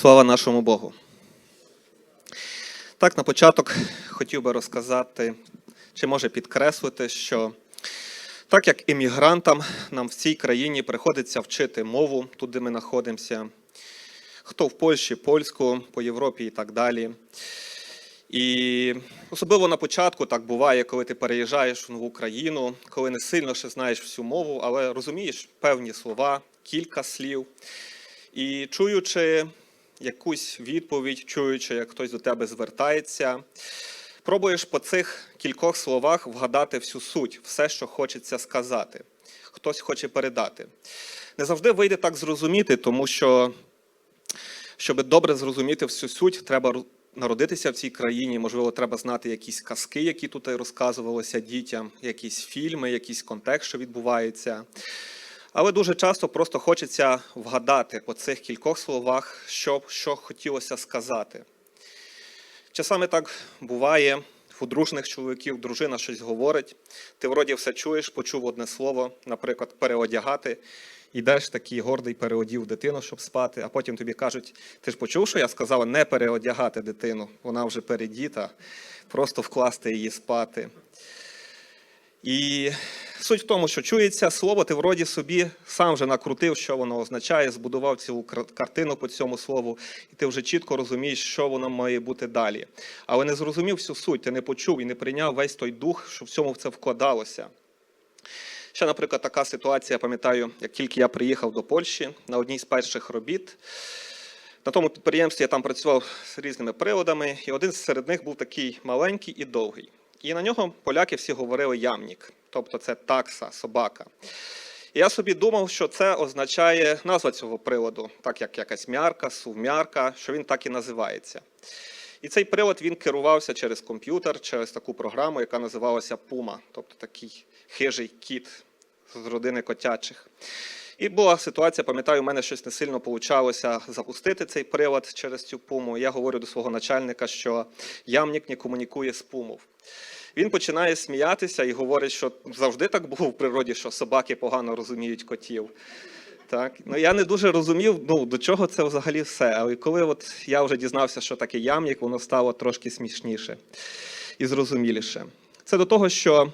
Слава нашому Богу. Так, на початок хотів би розказати, чи може підкреслити, що так як іммігрантам нам в цій країні приходиться вчити мову, тут де ми знаходимося, хто в Польщі, польську, по Європі і так далі. І особливо на початку так буває, коли ти переїжджаєш в нову країну, коли не сильно ще знаєш всю мову, але розумієш певні слова, кілька слів. І чуючи якусь відповідь, чуючи, як хтось до тебе звертається, пробуєш по цих кількох словах вгадати всю суть, все, що хочеться сказати, хтось хоче передати. Не завжди вийде так зрозуміти, тому що, щоб добре зрозуміти всю суть, треба народитися в цій країні. Можливо, треба знати якісь казки, які тут розказувалися дітям, якісь фільми, якийсь контекст, що відбувається. Але дуже часто просто хочеться вгадати по цих кількох словах, що, що хотілося сказати. Часами так буває, у дружних чоловіків дружина щось говорить, ти вроді все чуєш, почув одне слово, наприклад, переодягати. Йдеш такий гордий, переодів дитину, щоб спати, а потім тобі кажуть, ти ж почув, що я сказала не переодягати дитину, вона вже передіта, просто вкласти її спати. І суть в тому, що чується слово, ти вроді собі сам вже накрутив, що воно означає, збудував цілу кар- картину по цьому слову, і ти вже чітко розумієш, що воно має бути далі. Але не зрозумів всю суть, ти не почув і не прийняв весь той дух, що в цьому це вкладалося. Ще, наприклад, така ситуація, я пам'ятаю, як тільки я приїхав до Польщі на одній з перших робіт. На тому підприємстві я там працював з різними приладами, і один серед них був такий маленький і довгий. І на нього поляки всі говорили ямнік, тобто це такса, собака. І я собі думав, що це означає назва цього приладу, так як якась м'ярка, сувм'ярка, що він так і називається. І цей прилад він керувався через комп'ютер, через таку програму, яка називалася Puma, тобто такий хижий кіт з родини котячих. І була ситуація, пам'ятаю, у мене щось не сильно получалося запустити цей прилад через цю пуму. Я говорю до свого начальника, що ямник не комунікує з пумов. Він починає сміятися і говорить, що завжди так було в природі, що собаки погано розуміють котів. Так, ну я не дуже розумів, ну до чого це взагалі все. Але коли от я вже дізнався, що таке ямник, воно стало трошки смішніше і зрозуміліше. Це до того, що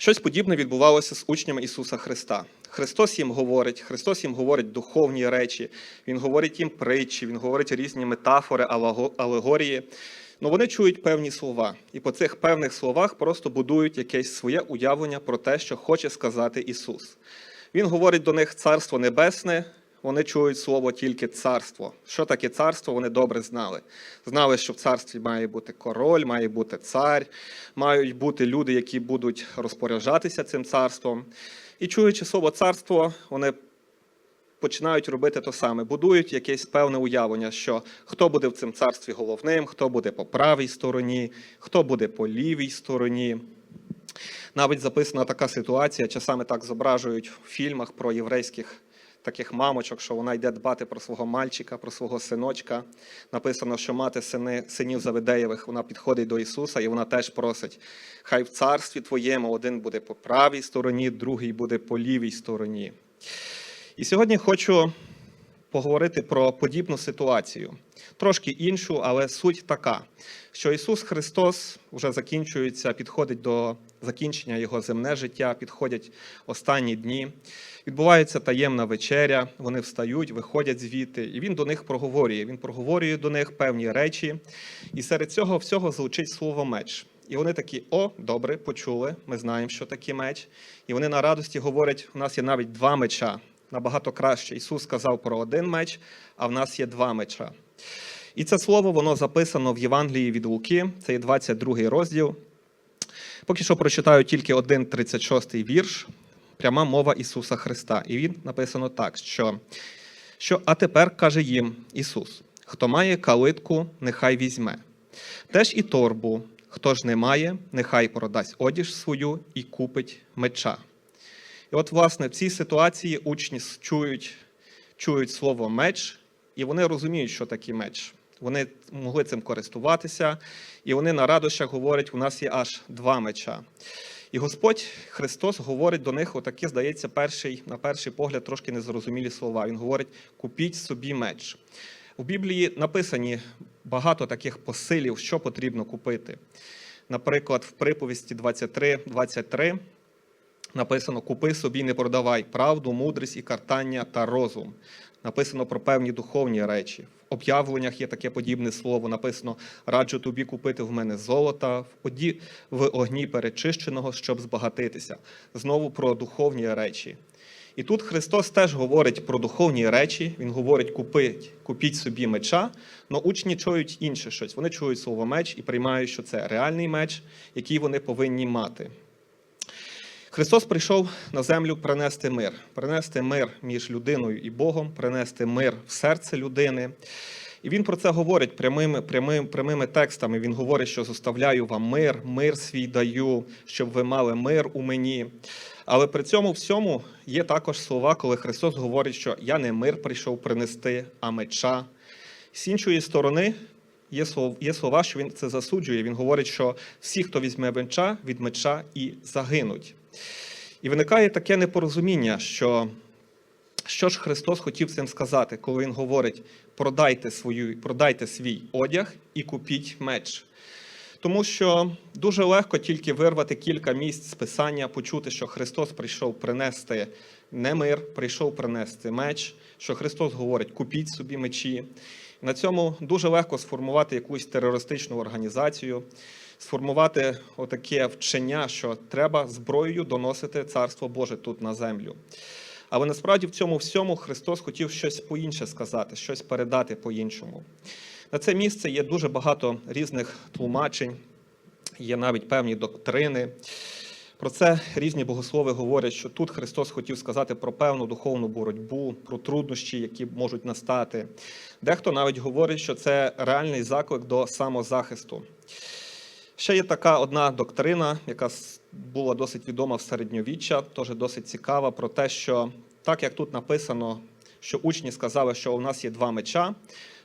Щось подібне відбувалося з учнями Ісуса Христа. Христос їм говорить, Христос їм говорить духовні речі, Він говорить їм притчі, Він говорить різні метафори, алегорії. Ну вони чують певні слова, і по цих певних словах просто будують якесь своє уявлення про те, що хоче сказати Ісус. Він говорить до них Царство Небесне, вони чують слово тільки царство. Що таке царство, вони добре знали. Знали, що в царстві має бути король, має бути цар, мають бути люди, які будуть розпоряджатися цим царством. І чуючи слово царство, вони починають робити те саме, будують якесь певне уявлення, що хто буде в цьому царстві головним, хто буде по правій стороні, хто буде по лівій стороні. Навіть записана така ситуація, часами так зображують в фільмах про єврейських таких мамочок, що вона йде дбати про свого мальчика, про свого синочка. Написано, що мати сини, синів Завидеєвих, вона підходить до Ісуса і вона теж просить: хай в царстві твоєму один буде по правій стороні, другий буде по лівій стороні. І сьогодні хочу поговорити про подібну ситуацію. Трошки іншу, але суть така, що Ісус Христос вже закінчується, підходить до закінчення Його земне життя, підходять останні дні. Відбувається таємна вечеря, вони встають, виходять звідти, і він до них проговорює. Він проговорює до них певні речі, і серед цього всього звучить слово меч. І вони такі: о, добре, почули, ми знаємо, що таке меч. І вони на радості говорять: у нас є навіть два меча. Набагато краще. Ісус сказав про один меч, а в нас є два меча. І це слово воно записано в Євангелії від Луки, це є 22 розділ. Поки що прочитаю тільки один 36 вірш, пряма мова Ісуса Христа. І він написано так, що, що а тепер каже їм Ісус: хто має калитку, нехай візьме. Теж і торбу, хто ж не має, нехай продасть одіж свою і купить меча. І от, власне, в цій ситуації учні чують, чують слово меч, і вони розуміють, що таке меч. Вони могли цим користуватися, і вони на радощах говорять: у нас є аж два меча. І Господь Христос говорить до них, отакі, здається, перший, на перший погляд трошки незрозумілі слова. Він говорить: купіть собі меч. У Біблії написані багато таких посилів, що потрібно купити. Наприклад, в приповісті 23, 23 написано: Купи собі, не продавай правду, мудрість і картання та розум. Написано про певні духовні речі. В об'явленнях є таке подібне слово. Написано: раджу тобі купити в мене золота в оді в огні перечищеного, щоб збагатитися. Знову про духовні речі. І тут Христос теж говорить про духовні речі. Він говорить: купіть, купіть собі меча, але учні чують інше щось. Вони чують слово меч і приймають, що це реальний меч, який вони повинні мати. Христос прийшов на землю принести мир, принести мир між людиною і Богом, принести мир в серце людини. І він про це говорить прямими, прямими, прямими текстами. Він говорить, що зоставляю вам мир, мир свій даю, щоб ви мали мир у мені. Але при цьому всьому є також слова, коли Христос говорить, що я не мир прийшов принести, а меча. З іншої сторони, є слова, що він це засуджує. Він говорить, що всі, хто візьме меча, від меча і загинуть. І виникає таке непорозуміння, що що ж Христос хотів цим сказати, коли Він говорить: продайте, свою, продайте свій одяг і купіть меч. Тому що дуже легко тільки вирвати кілька місць з Писання, почути, що Христос прийшов принести не мир, прийшов принести меч, що Христос говорить, купіть собі мечі. На цьому дуже легко сформувати якусь терористичну організацію, сформувати отаке вчення, що треба зброєю доносити Царство Боже тут на землю. Але насправді в цьому всьому Христос хотів щось по-інше сказати, щось передати по-іншому. На це місце є дуже багато різних тлумачень, є навіть певні доктрини. Про це різні богослови говорять, що тут Христос хотів сказати про певну духовну боротьбу, про труднощі, які можуть настати. Дехто навіть говорить, що це реальний заклик до самозахисту. Ще є така одна доктрина, яка була досить відома в середньовіччя, теж досить цікава, про те, що так як тут написано, що учні сказали, що у нас є два меча,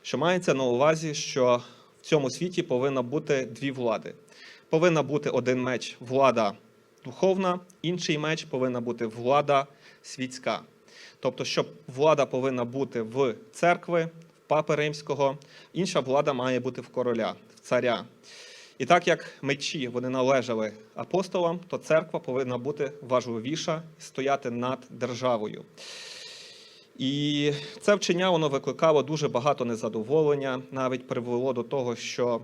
що мається на увазі, що в цьому світі повинна бути дві влади. Повинна бути один меч влада духовна, інший меч повинна бути влада світська. Тобто, щоб влада повинна бути в церкви, в папи римського, інша влада має бути в короля, в царя. І так як мечі вони належали апостолам, то церква повинна бути важливіша стояти над державою. І це вчення воно викликало дуже багато незадоволення, навіть привело до того, що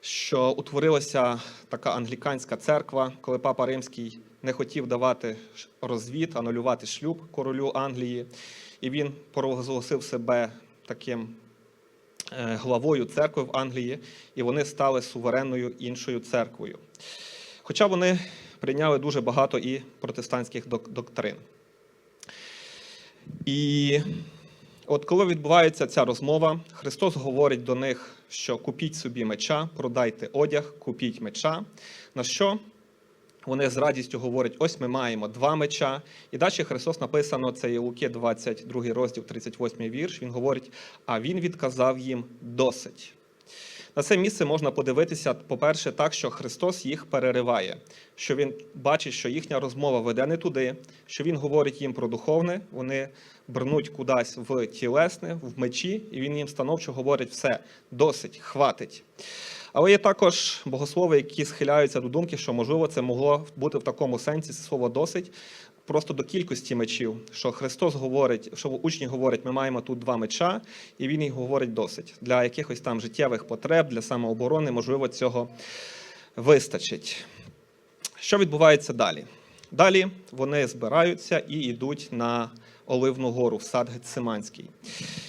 що утворилася така англіканська церква, коли папа Римський не хотів давати розвід, анулювати шлюб королю Англії, і він провозгласив себе таким главою церкви в Англії, і вони стали суверенною іншою церквою. Хоча вони прийняли дуже багато і протестантських доктрин. І от коли відбувається ця розмова, Христос говорить до них, що купіть собі меча, продайте одяг, купіть меча. На що вони з радістю говорять: ось ми маємо два меча. І далі Христос написано, це є Луки 22 розділ, 38 вірш. Він говорить: а Він відказав їм досить. На це місце можна подивитися, по-перше, так, що Христос їх перериває, що Він бачить, що їхня розмова веде не туди, що Він говорить їм про духовне, вони брнуть кудись в тілесне, в мечі, і Він їм становчо говорить все, досить, хватить. Але є також богослови, які схиляються до думки, що, можливо, це могло бути в такому сенсі слово досить. Просто до кількості мечів, що Христос говорить, що учні говорять, ми маємо тут два меча, і Він їх говорить досить. Для якихось там життєвих потреб, для самооборони, можливо, цього вистачить. Що відбувається далі? Далі вони збираються і йдуть на Оливну гору в сад Гециманський.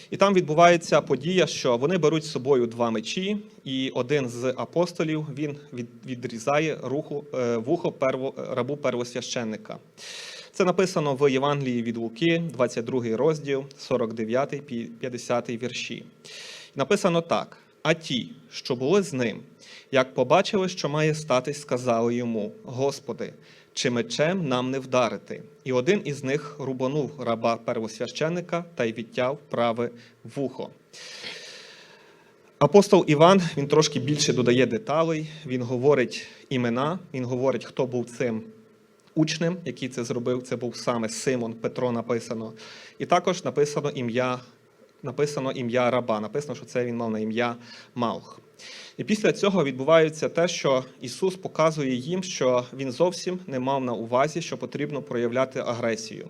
І там відбувається подія, що вони беруть з собою два мечі, і один з апостолів він відрізає руху, вухо перво, рабу первосвященника. Це написано в Євангелії від Луки, 22 розділ, 49-50 вірші. Написано так: а ті, що були з ним, як побачили, що має статись, сказали йому: Господи, чи мечем нам не вдарити? І один із них рубанув раба первосвященника та й відтяв праве вухо. Апостол Іван він трошки більше додає деталей, він говорить імена, він говорить, хто був цим учнем, який це зробив. Це був саме Симон Петро написано. І також написано ім'я написано ім'я раба. Написано, що це він мав на ім'я Малх. І після цього відбувається те, що Ісус показує їм, що Він зовсім не мав на увазі, що потрібно проявляти агресію,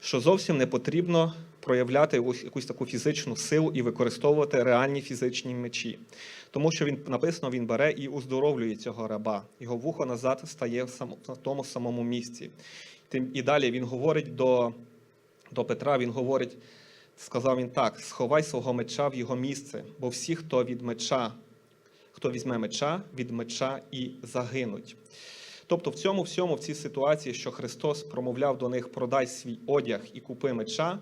що зовсім не потрібно проявляти ось якусь таку фізичну силу і використовувати реальні фізичні мечі. Тому що він написано, він бере і уздоровлює цього раба. Його вухо назад стає в тому самому місці. Тим і далі він говорить до, до Петра, він говорить, сказав він так: сховай свого меча в його місце, бо всі, хто від меча, хто візьме меча, від меча і загинуть. Тобто в цьому всьому, в цій ситуації, що Христос промовляв до них продай свій одяг і купи меча,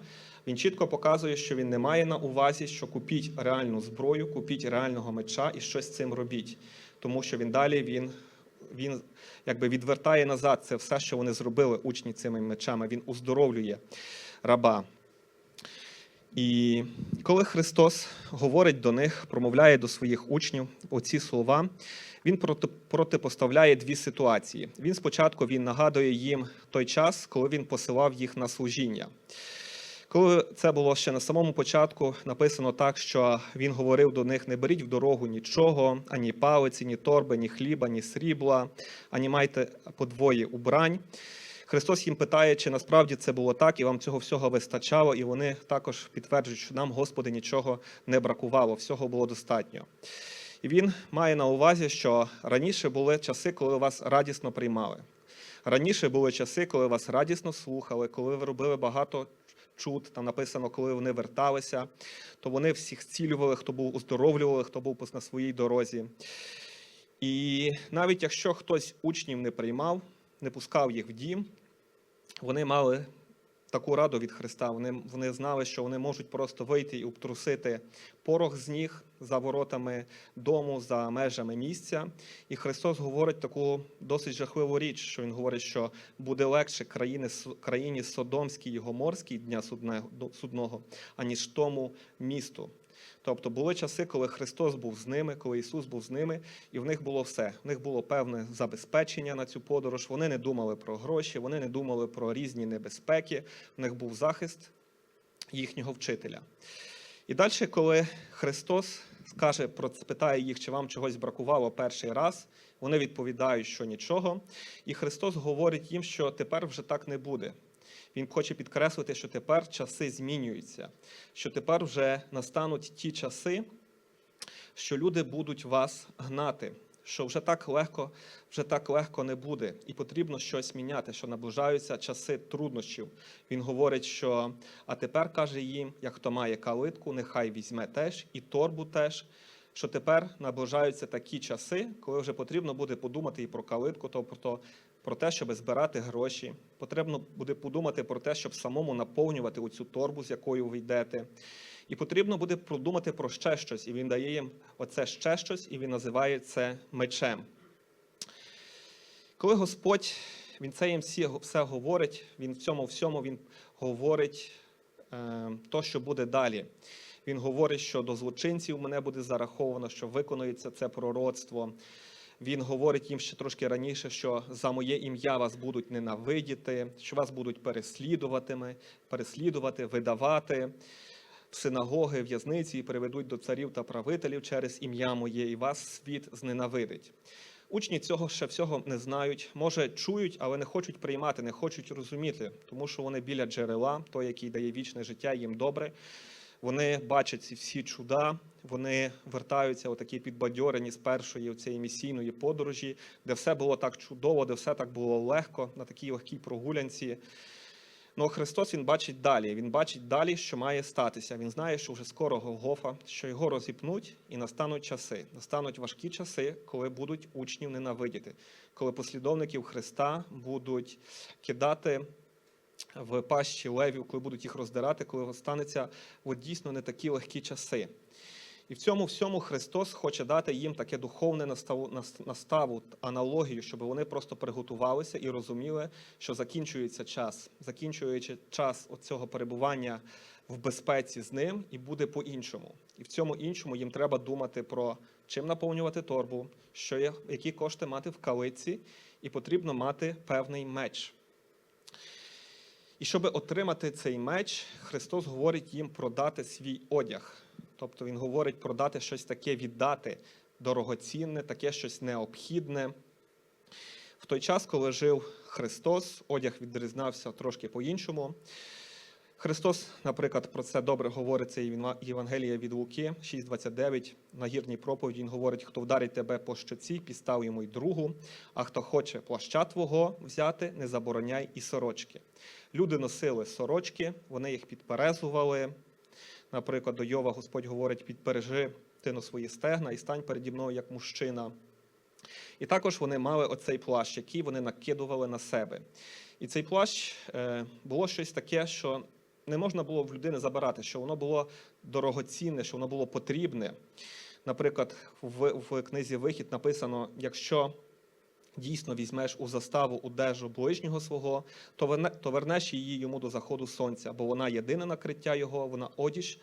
він чітко показує, що він не має на увазі, що купіть реальну зброю, купіть реального меча і щось з цим робіть. Тому що він далі він, він якби відвертає назад це все, що вони зробили учні цими мечами. Він уздоровлює раба. І коли Христос говорить до них, промовляє до своїх учнів оці слова, він протипоставляє дві ситуації. Він спочатку він нагадує їм той час, коли він посилав їх на служіння. Коли це було ще на самому початку, написано так, що він говорив до них: не беріть в дорогу нічого, ані палиці, ні торби, ні хліба, ні срібла, ані майте подвоє убрань. Христос їм питає, чи насправді це було так, і вам цього всього вистачало, і вони також підтверджують, що нам, Господи, нічого не бракувало, всього було достатньо. І він має на увазі, що раніше були часи, коли вас радісно приймали. Раніше були часи, коли вас радісно слухали, коли ви робили багато чуд, там написано, коли вони верталися, то вони всіх цілювали, хто був оздоровлювали, хто був на своїй дорозі. І навіть якщо хтось учнів не приймав, не пускав їх в дім, вони мали таку раду від Христа. Вони, вони знали, що вони можуть просто вийти і обтрусити порох з ніг за воротами дому, за межами місця. І Христос говорить таку досить жахливу річ, що Він говорить, що буде легше країни, країні Содомській і Гоморській дня судного, аніж тому місту. Тобто були часи, коли Христос був з ними, коли Ісус був з ними, і в них було все. В них було певне забезпечення на цю подорож. Вони не думали про гроші, вони не думали про різні небезпеки. В них був захист їхнього вчителя. І далі, коли Христос скаже, питає їх, чи вам чогось бракувало перший раз, вони відповідають, що нічого. І Христос говорить їм, що тепер вже так не буде. Він хоче підкреслити, що тепер часи змінюються, що тепер вже настануть ті часи, що люди будуть вас гнати, що вже так легко, вже так легко не буде, і потрібно щось міняти, що наближаються часи труднощів. Він говорить, що а тепер каже їм, як хто має калитку, нехай візьме теж, і торбу теж. Що тепер наближаються такі часи, коли вже потрібно буде подумати і про калитку, тобто про те, щоб збирати гроші. Потрібно буде подумати про те, щоб самому наповнювати оцю торбу, з якою ви йдете. І потрібно буде подумати про ще щось. І він дає їм оце ще щось, і він називає це мечем. Коли Господь він це їм все говорить, він в цьому всьому він говорить е, то, що буде далі. Він говорить, що до злочинців мене буде зараховано, що виконується це пророцтво. Він говорить їм ще трошки раніше, що за моє ім'я вас будуть ненавидіти, що вас будуть переслідуватими, переслідувати, видавати в синагоги, в'язниці і приведуть до царів та правителів через ім'я моє, і вас світ зненавидить. Учні цього ще всього не знають, може чують, але не хочуть приймати, не хочуть розуміти, тому що вони біля джерела, той, який дає вічне життя, їм добре. Вони бачать ці всі чуда, вони вертаються отакі підбадьорені з першої цієї місійної подорожі, де все було так чудово, де все так було легко, на такій легкій прогулянці. Ну, Христос він бачить далі. Він бачить далі, що має статися. Він знає, що вже скоро Голгофа, що його розіпнуть, і настануть часи. Настануть важкі часи, коли будуть учнів ненавидіти, коли послідовників Христа будуть кидати в пащі левів, коли будуть їх роздирати, коли станеться от дійсно не такі легкі часи. І в цьому всьому Христос хоче дати їм таке духовне наставу, нас- наставу, аналогію, щоб вони просто приготувалися і розуміли, що закінчується час, закінчується час цього перебування в безпеці з ним, і буде по-іншому. І в цьому іншому їм треба думати про чим наповнювати торбу, що є, які кошти мати в калиці, і потрібно мати певний меч. І щоб отримати цей меч, Христос говорить їм продати свій одяг. Тобто Він говорить продати щось таке, віддати дорогоцінне, таке щось необхідне. В той час, коли жив Христос, одяг відрізнявся трошки по-іншому. Христос, наприклад, про це добре говорить це Євангелія від Луки 6,29. На гірній проповіді він говорить: хто вдарить тебе по щоці, підстав йому й другу, а хто хоче плаща твого взяти, не забороняй і сорочки. Люди носили сорочки, вони їх підперезували. Наприклад, до Йова Господь говорить: підпережи ти на свої стегна і стань переді мною як мужчина. І також вони мали оцей плащ, який вони накидували на себе. І цей плащ е, було щось таке, що не можна було в людини забирати, що воно було дорогоцінне, що воно було потрібне. Наприклад, в, в книзі Вихід написано: якщо дійсно візьмеш у заставу одежу ближнього свого, то верне, то вернеш її йому до заходу сонця, бо вона єдине накриття його, вона одіж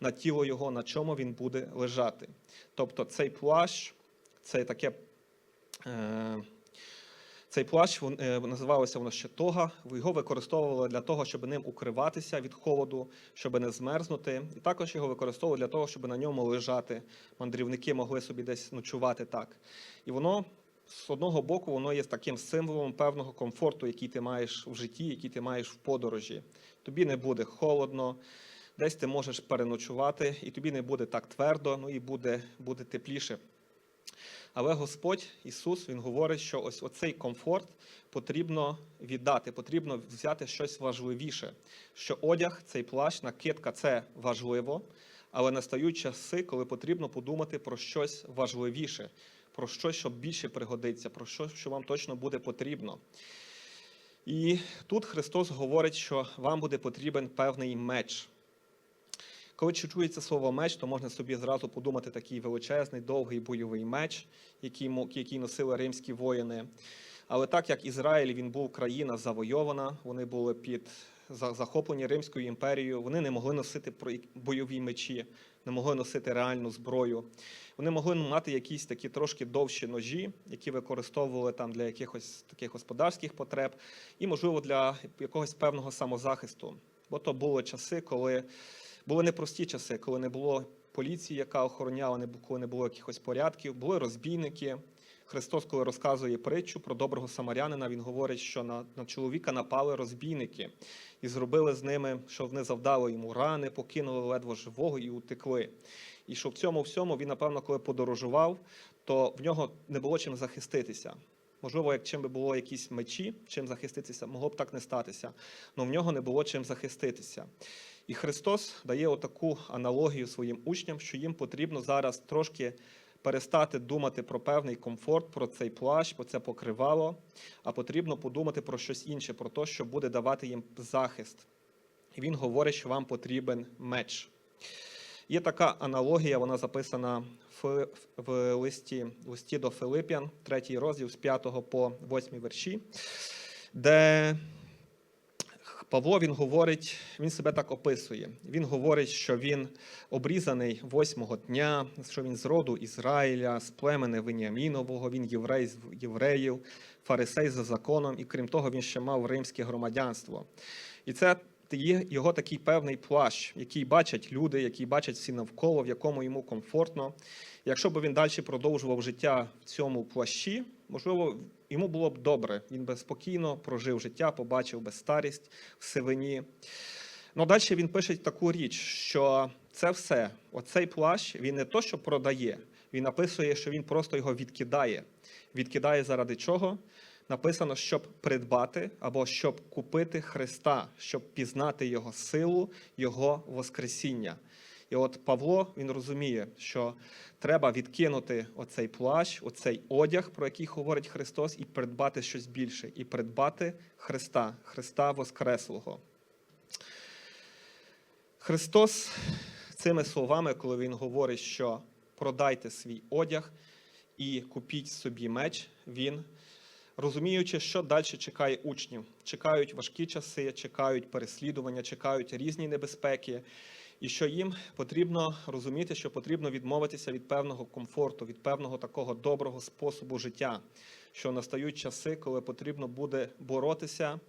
на тіло його, на чому він буде лежати. Тобто цей плащ, це таке. Е, цей плащ він, е, називалося воно ще тога. Його використовували для того, щоб ним укриватися від холоду, щоб не змерзнути. І також його використовували для того, щоб на ньому лежати. Мандрівники могли собі десь ночувати так. І воно з одного боку воно є таким символом певного комфорту, який ти маєш в житті, який ти маєш в подорожі. Тобі не буде холодно. Десь ти можеш переночувати, і тобі не буде так твердо, ну і буде, буде тепліше. Але Господь Ісус Він говорить, що ось оцей комфорт потрібно віддати, потрібно взяти щось важливіше. Що одяг, цей плащ, накидка це важливо, але настають часи, коли потрібно подумати про щось важливіше, про щось, що більше пригодиться, про щось, що вам точно буде потрібно. І тут Христос говорить, що вам буде потрібен певний меч. Коли чується слово меч, то можна собі зразу подумати такий величезний, довгий бойовий меч, який який носили римські воїни. Але так як Ізраїль він був країна завойована, вони були під захоплені Римською імперією, вони не могли носити бойові мечі, не могли носити реальну зброю. Вони могли мати якісь такі трошки довші ножі, які використовували там для якихось таких господарських потреб, і, можливо, для якогось певного самозахисту. Бо то були часи, коли були непрості часи, коли не було поліції, яка охороняла, коли не було якихось порядків, були розбійники. Христос, коли розказує притчу про доброго самарянина, він говорить, що на на чоловіка напали розбійники і зробили з ними, що вони завдали йому рани, покинули ледве живого і утекли. І що в цьому всьому він, напевно, коли подорожував, то в нього не було чим захиститися. Можливо, як чим би було якісь мечі, чим захиститися, могло б так не статися. але в нього не було чим захиститися. І Христос дає отаку аналогію своїм учням, що їм потрібно зараз трошки перестати думати про певний комфорт, про цей плащ, про це покривало, а потрібно подумати про щось інше, про те, що буде давати їм захист. І він говорить, що вам потрібен меч. Є така аналогія, вона записана в листі листі до Филип'ян, третій розділ з 5 по 8 верші, де Павло він говорить, він себе так описує. Він говорить, що він обрізаний восьмого дня, що він з роду Ізраїля, з племени Веніамінового, він єврей з євреїв, фарисей за законом, і крім того, він ще мав римське громадянство. І це його такий певний плащ, який бачать люди, який бачать всі навколо, в якому йому комфортно. Якщо б він далі продовжував життя в цьому плащі, можливо, йому було б добре. Він би спокійно прожив життя, побачив би старість в сивині. Ну далі він пише таку річ, що це все, оцей плащ, він не то, що продає, він написує, що він просто його відкидає. Відкидає заради чого? Написано, щоб придбати або щоб купити Христа, щоб пізнати Його силу, Його Воскресіння. І от Павло він розуміє, що треба відкинути оцей плащ, оцей одяг, про який говорить Христос, і придбати щось більше, і придбати Христа, Христа Воскреслого. Христос цими словами, коли Він говорить, що продайте свій одяг і купіть собі меч, Він, розуміючи, що далі чекає учнів. Чекають важкі часи, чекають переслідування, чекають різні небезпеки і що їм потрібно розуміти, що потрібно відмовитися від певного комфорту, від певного такого доброго способу життя, що настають часи, коли потрібно буде боротися,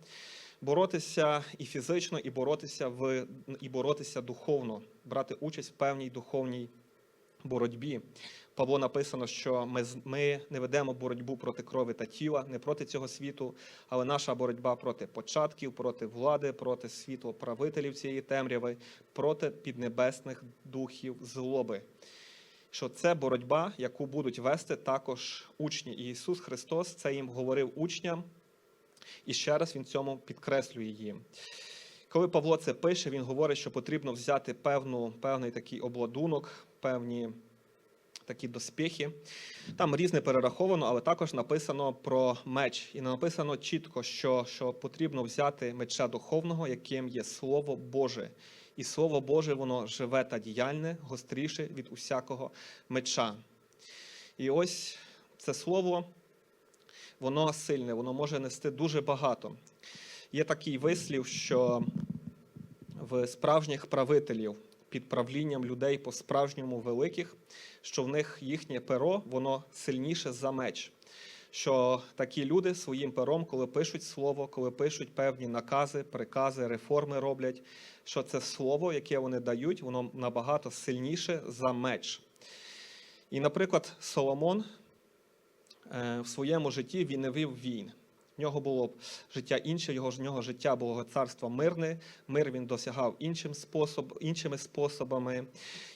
боротися і фізично, і боротися в і боротися духовно, брати участь в певній духовній боротьбі. Павло написано, що ми, ми не ведемо боротьбу проти крові та тіла, не проти цього світу, але наша боротьба проти початків, проти влади, проти світу правителів цієї темряви, проти піднебесних духів злоби. Що це боротьба, яку будуть вести також учні. І Ісус Христос це їм говорив учням, і ще раз Він цьому підкреслює їм. Коли Павло це пише, він говорить, що потрібно взяти певну, певний такий обладунок, певні такі доспіхи. Там різне перераховано, але також написано про меч. І написано чітко, що, що потрібно взяти меча духовного, яким є Слово Боже. І Слово Боже, воно живе та діяльне, гостріше від усякого меча. І ось це слово, воно сильне, воно може нести дуже багато. Є такий вислів, що в справжніх правителів під правлінням людей по-справжньому великих, що в них їхнє перо, воно сильніше за меч. Що такі люди своїм пером, коли пишуть слово, коли пишуть певні накази, прикази, реформи роблять, що це слово, яке вони дають, воно набагато сильніше за меч. І, наприклад, Соломон е, в своєму житті він не вів війн. В нього було життя інше, його в нього життя було царство мирне. Мир він досягав іншим способ, іншими способами.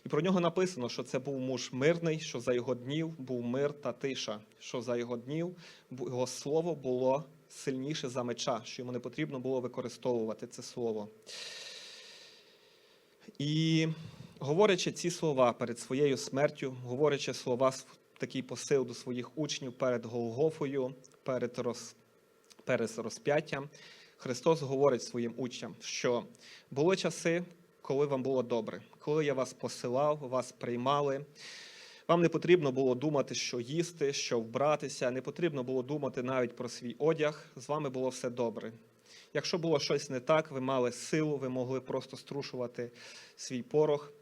І про нього написано, що це був муж мирний, що за його днів був мир та тиша, що за його днів його слово було сильніше за меча, що йому не потрібно було використовувати це слово. І говорячи ці слова перед своєю смертю, говорячи слова такий посил до своїх учнів перед Голгофою, перед роз, перед розп'яттям, Христос говорить своїм учням, що були часи, коли вам було добре, коли я вас посилав, вас приймали. Вам не потрібно було думати, що їсти, що вбратися, не потрібно було думати навіть про свій одяг. З вами було все добре. Якщо було щось не так, ви мали силу, ви могли просто струшувати свій порох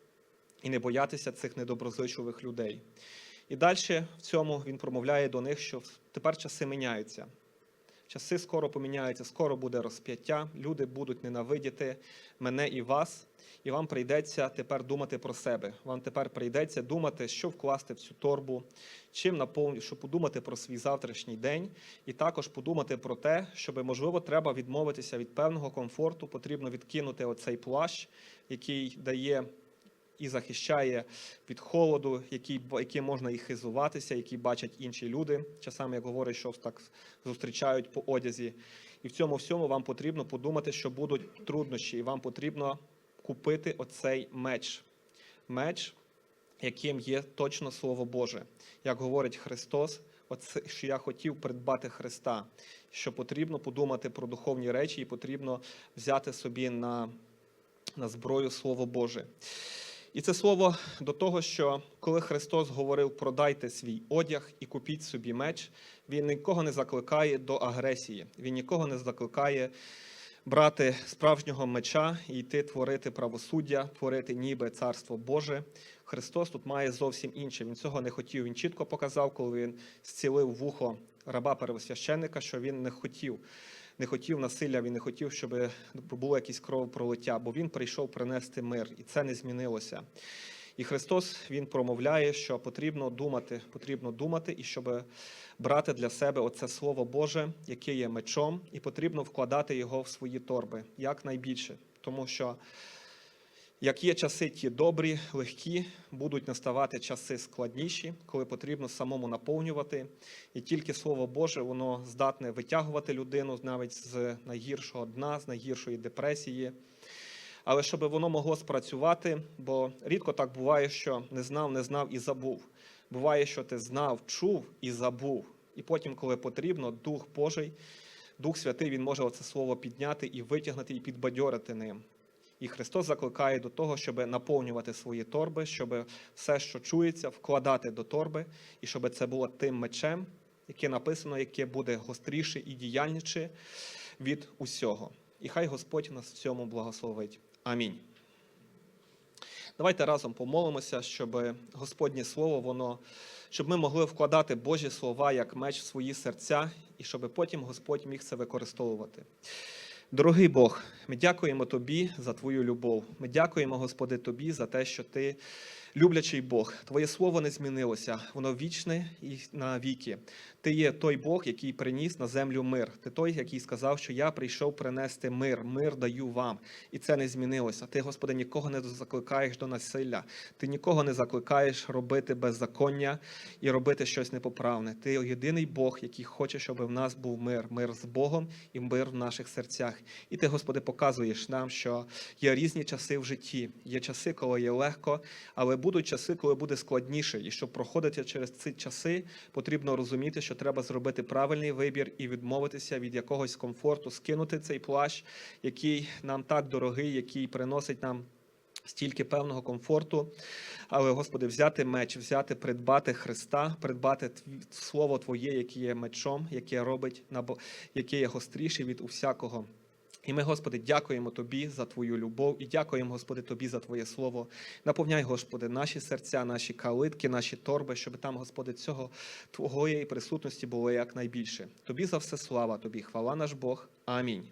і не боятися цих недоброзичливих людей. І далі в цьому він промовляє до них, що тепер часи міняються. Часи скоро поміняються, скоро буде розп'яття, люди будуть ненавидіти мене і вас, і вам прийдеться тепер думати про себе. Вам тепер прийдеться думати, що вкласти в цю торбу, чим наповнити, щоб подумати про свій завтрашній день, і також подумати про те, щоб, можливо, треба відмовитися від певного комфорту, потрібно відкинути оцей плащ, який дає і захищає від холоду, який, яким можна і хизуватися, який бачать інші люди. Часами, як говорять, що так зустрічають по одязі. І в цьому всьому вам потрібно подумати, що будуть труднощі, і вам потрібно купити оцей меч. Меч, яким є точно Слово Боже. Як говорить Христос, оце, що я хотів придбати Христа, що потрібно подумати про духовні речі, і потрібно взяти собі на, на зброю Слово Боже. І це слово до того, що коли Христос говорив продайте свій одяг і купіть собі меч, він нікого не закликає до агресії, він нікого не закликає брати справжнього меча і йти творити правосуддя, творити ніби царство Боже. Христос тут має зовсім інше. Він цього не хотів. Він чітко показав, коли він зцілив вухо раба первосвященника, що він не хотів. Не хотів насилля, він не хотів, щоб було якесь кровопролиття, бо він прийшов принести мир, і це не змінилося. І Христос Він промовляє, що потрібно думати, потрібно думати, і щоб брати для себе оце Слово Боже, яке є мечом, і потрібно вкладати його в свої торби якнайбільше. Тому що як є часи ті добрі, легкі, будуть наставати часи складніші, коли потрібно самому наповнювати. І тільки Слово Боже, воно здатне витягувати людину навіть з найгіршого дна, з найгіршої депресії. Але щоб воно могло спрацювати, бо рідко так буває, що не знав, не знав і забув. Буває, що ти знав, чув і забув. І потім, коли потрібно, Дух Божий, Дух Святий, Він може оце слово підняти і витягнути, і підбадьорити ним. І Христос закликає до того, щоб наповнювати свої торби, щоб все, що чується, вкладати до торби, і щоб це було тим мечем, яке написано, яке буде гостріше і діяльніше від усього. І хай Господь нас в цьому благословить. Амінь. Давайте разом помолимося, щоб Господнє Слово, воно, щоб ми могли вкладати Божі слова як меч в свої серця, і щоб потім Господь міг це використовувати. Дорогий Бог, ми дякуємо Тобі за Твою любов. Ми дякуємо, Господи, Тобі за те, що Ти люблячий Бог. Твоє слово не змінилося, воно вічне і навіки. Ти є той Бог, який приніс на землю мир. Ти той, який сказав, що я прийшов принести мир, мир даю вам. І це не змінилося. Ти, Господи, нікого не закликаєш до насилля. Ти нікого не закликаєш робити беззаконня і робити щось непоправне. Ти єдиний Бог, який хоче, щоб в нас був мир, мир з Богом і мир в наших серцях. І ти, Господи, показуєш нам, що є різні часи в житті. Є часи, коли є легко, але будуть часи, коли буде складніше. І щоб проходити через ці часи, потрібно розуміти, що треба зробити правильний вибір і відмовитися від якогось комфорту, скинути цей плащ, який нам так дорогий, який приносить нам. Стільки певного комфорту, але Господи, взяти меч, взяти, придбати Христа, придбати Слово Твоє, яке є мечом, яке робить яке є гостріше від усякого. І ми, Господи, дякуємо Тобі за Твою любов і дякуємо, Господи, Тобі за Твоє Слово. Наповняй, Господи, наші серця, наші калитки, наші торби, щоб там, Господи, цього Твоєї присутності було якнайбільше. Тобі за все слава, Тобі хвала наш Бог. Амінь.